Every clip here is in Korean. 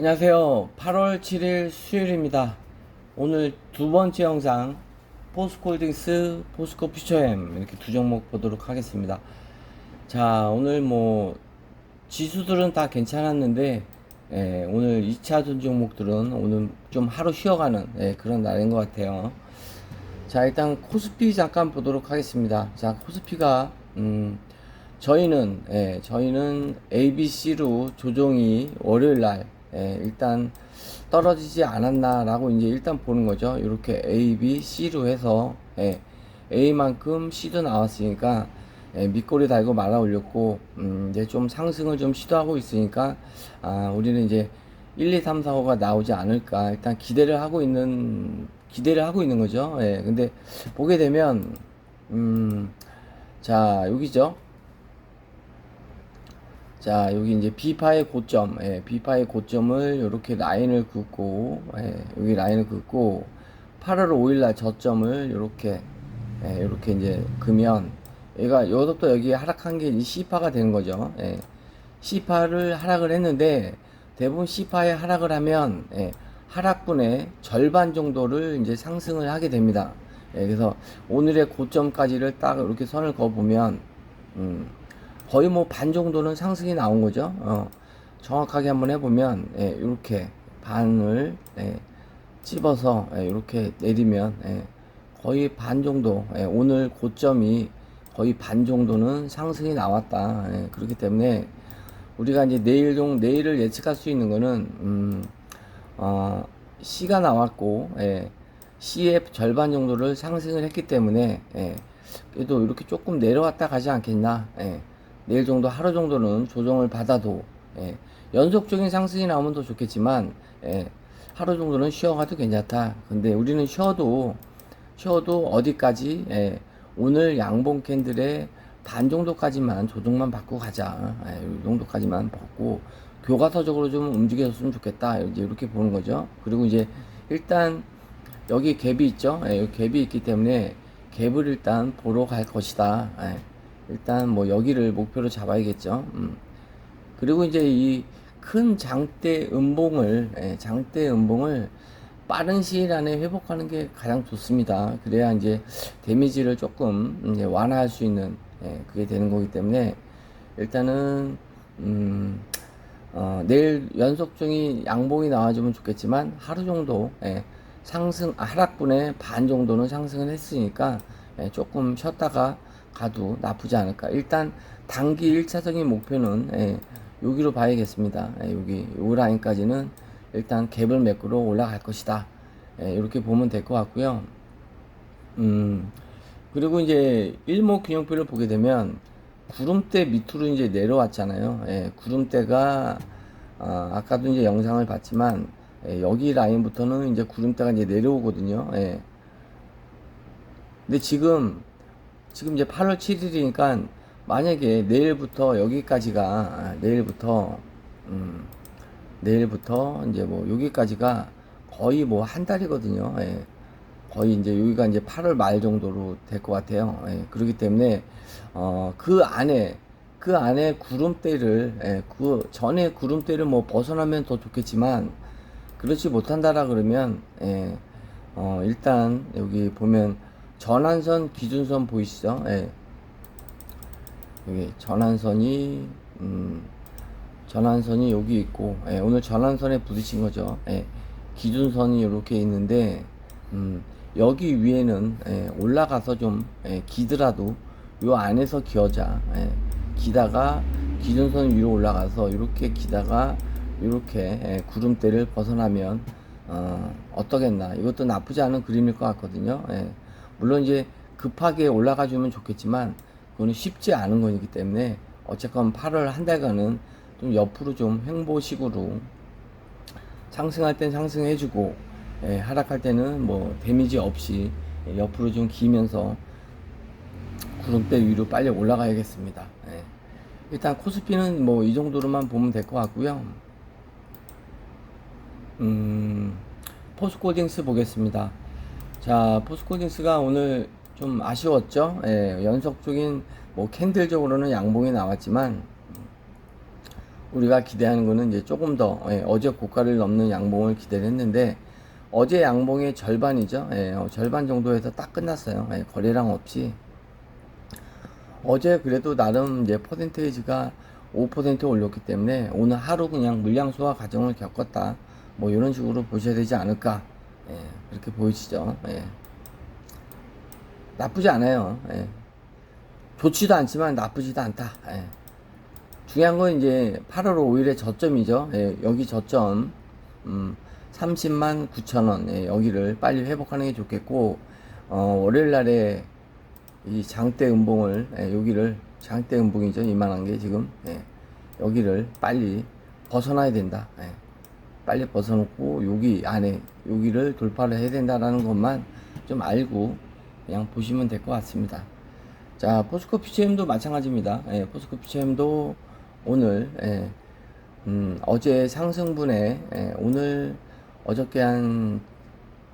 안녕하세요. 8월 7일 수요일입니다. 오늘 두 번째 영상 포스코홀딩스, 포스코 퓨처엠 이렇게 두 종목 보도록 하겠습니다. 자, 오늘 뭐 지수들은 다 괜찮았는데 예, 오늘 2차 전 종목들은 오늘 좀 하루 쉬어가는 예, 그런 날인 것 같아요. 자, 일단 코스피 잠깐 보도록 하겠습니다. 자, 코스피가 음, 저희는 예, 저희는 ABC로 조정이 월요일 날 예, 일단 떨어지지 않았나라고 이제 일단 보는 거죠. 이렇게 A, B, C로 해서 예, A만큼 C도 나왔으니까 예, 밑꼬리 달고 말아 올렸고 음, 이제 좀 상승을 좀 시도하고 있으니까 아, 우리는 이제 1, 2, 3, 4, 5가 나오지 않을까 일단 기대를 하고 있는 기대를 하고 있는 거죠. 예, 근데 보게 되면 음, 자 여기죠. 자, 여기 이제 B파의 고점, 예, B파의 고점을 이렇게 라인을 긋고, 예, 여기 라인을 긋고, 8월 5일날 저점을 이렇게, 예, 이렇게 이제 그면, 얘가 여기서부터 여기 하락한 게이 C파가 되는 거죠. 예, C파를 하락을 했는데, 대부분 C파에 하락을 하면, 예, 하락분의 절반 정도를 이제 상승을 하게 됩니다. 예, 그래서 오늘의 고점까지를 딱 이렇게 선을 그어보면, 음, 거의 뭐 반 정도는 상승이 나온 거죠. 어, 정확하게 한번 해보면 예, 이렇게 반을 예, 찝어서 예, 이렇게 내리면 예, 거의 반 정도 예, 오늘 고점이 거의 반 정도는 상승이 나왔다. 예, 그렇기 때문에 우리가 이제 내일 종 내일을 예측할 수 있는 거는 음, 어, C가 나왔고 예, C의 절반 정도를 상승을 했기 때문에 예, 그래도 이렇게 조금 내려왔다 가지 않겠나. 예. 내일 정도 하루 정도는 조정을 받아도 예, 연속적인 상승이 나오면 더 좋겠지만 예, 하루 정도는 쉬어가도 괜찮다. 근데 우리는 쉬어도 쉬어도 어디까지 예, 오늘 양봉 캔들의 반 정도까지만 조정만 받고 가자. 예, 이 정도까지만 받고 교과서적으로 좀 움직여줬으면 좋겠다. 이제 이렇게 보는 거죠. 그리고 이제 일단 여기 갭이 있죠. 예, 갭이 있기 때문에 갭을 일단 보러 갈 것이다. 예. 일단 뭐 여기를 목표로 잡아야겠죠. 음. 그리고 이제 이 큰 장대 음봉을 예, 장대 음봉을 빠른 시일 안에 회복하는 게 가장 좋습니다. 그래야 이제 데미지를 조금 이제 완화할 수 있는 예, 그게 되는 거기 때문에 일단은 음, 어, 내일 연속 중이 양봉이 나와주면 좋겠지만 하루 정도 예, 상승 아, 하락분의 반 정도는 상승을 했으니까 예, 조금 쉬었다가 가도 나쁘지 않을까. 일단 단기 1차적인 목표는 예, 여기로 봐야겠습니다. 예, 여기 요 라인까지는 일단 갭을 매꾸러 올라갈 것이다. 예, 이렇게 보면 될 것 같고요. 음, 그리고 이제 일목 균형표를 보게 되면 구름대 밑으로 이제 내려왔잖아요. 예, 구름대가 아, 아까도 이제 영상을 봤지만 예, 여기 라인부터는 이제 구름대가 이제 내려오거든요. 예. 근데 지금 지금 이제 8월 7일이니까 만약에 내일부터 여기까지가 아, 내일부터 음, 내일부터 이제 뭐 여기까지가 거의 뭐 한 달이거든요. 예. 거의 이제 여기가 이제 8월 말 정도로 될 것 같아요. 예. 그렇기 때문에 어, 그 안에 그 안에 구름대를 예, 그 전에 구름대를 뭐 벗어나면 더 좋겠지만 그렇지 못한다라 그러면 예, 어, 일단 여기 보면 전환선 기준선 보이시죠? 예. 여기 전환선이 음, 전환선이 여기 있고 예, 오늘 전환선에 부딪힌 거죠. 예, 기준선이 이렇게 있는데 음, 여기 위에는 예, 올라가서 좀 예, 기더라도 요 안에서 기어자 예, 기다가 기준선 위로 올라가서 이렇게 기다가 이렇게 예, 구름대를 벗어나면 어, 어떠겠나 이것도 나쁘지 않은 그림일 것 같거든요. 예. 물론 이제 급하게 올라가 주면 좋겠지만 그거는 쉽지 않은 거기 때문에 어쨌건 8월 한 달간은 좀 옆으로 좀 횡보식으로 상승할 땐 상승해주고 예, 하락할 때는 뭐 데미지 없이 예, 옆으로 좀 기면서 구름대 위로 빨리 올라가야겠습니다. 예. 일단 코스피는 뭐 이 정도로만 보면 될 것 같고요. 음, 포스코딩스 보겠습니다. 자, 포스코딩스가 오늘 좀 아쉬웠죠. 예, 연속적인 뭐 캔들적으로는 양봉이 나왔지만 우리가 기대하는 거는 이제 조금 더 예, 어제 고가를 넘는 양봉을 기대를 했는데 어제 양봉의 절반이죠. 예, 어, 절반 정도에서 딱 끝났어요. 예, 거래량 없이 어제 그래도 나름 이제 퍼센테이지가 5% 올렸기 때문에 오늘 하루 그냥 물량 소화 과정을 겪었다. 뭐 이런 식으로 보셔야 되지 않을까. 예, 그렇게 보이시죠. 예. 나쁘지 않아요. 예. 좋지도 않지만 나쁘지도 않다. 예. 중요한 건 이제 8월 5일의 저점이죠. 예, 여기 저점, 음, 30만 9천 원, 예, 여기를 빨리 회복하는 게 좋겠고, 어, 월요일 날에 이 장대 음봉을, 예, 여기를, 장대 음봉이죠. 이만한 게 지금, 예, 여기를 빨리 벗어나야 된다. 예. 빨리 벗어놓고, 여기 안에, 여기를 돌파를 해야 된다라는 것만 좀 알고, 그냥 보시면 될 것 같습니다. 자, 포스코 PCM도 마찬가지입니다. 예, 포스코 PCM도 오늘, 예, 음, 어제 상승분에, 예, 오늘 어저께 한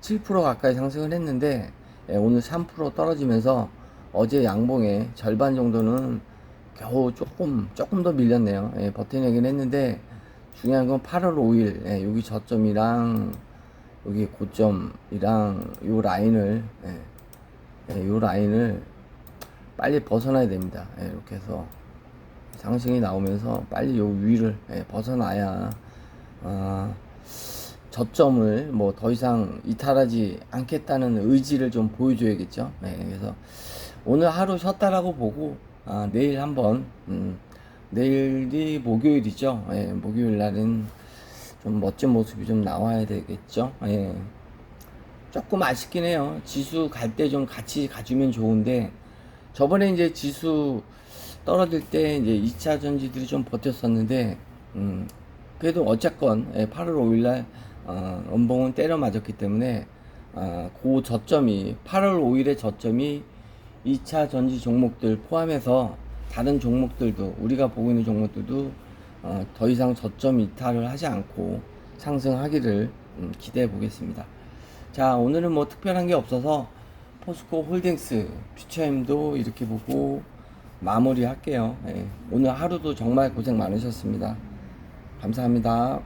7% 가까이 상승을 했는데, 예, 오늘 3% 떨어지면서 어제 양봉의 절반 정도는 겨우 조금, 조금 더 밀렸네요. 예, 버텨내긴 했는데, 중요한 건 8월 5일, 예, 여기 저점이랑, 여기 고점이랑 요 라인을, 예, 예, 요 라인을 빨리 벗어나야 됩니다. 예, 이렇게 해서 상승이 나오면서 빨리 요 위를 예, 벗어나야 아, 저점을 뭐 더 이상 이탈하지 않겠다는 의지를 좀 보여줘야겠죠. 예, 그래서 오늘 하루 쉬었다라고 보고 아, 내일 한번 음, 내일이 목요일이죠. 예, 목요일 날은 좀 멋진 모습이 좀 나와야 되겠죠. 예. 조금 아쉽긴 해요. 지수 갈 때 좀 같이 가주면 좋은데 저번에 이제 지수 떨어질 때 이제 2차 전지들이 좀 버텼었는데 음 그래도 어쨌건 예, 8월 5일날 어, 음봉은 때려 맞았기 때문에 어, 그 저점이 8월 5일의 저점이 2차 전지 종목들 포함해서 다른 종목들도 우리가 보고 있는 종목들도 어, 더 이상 저점 이탈을 하지 않고 상승하기를 음, 기대해 보겠습니다. 자, 오늘은 뭐 특별한 게 없어서 포스코 홀딩스 퓨처엠도 이렇게 보고 마무리 할게요. 예, 오늘 하루도 정말 고생 많으셨습니다. 감사합니다.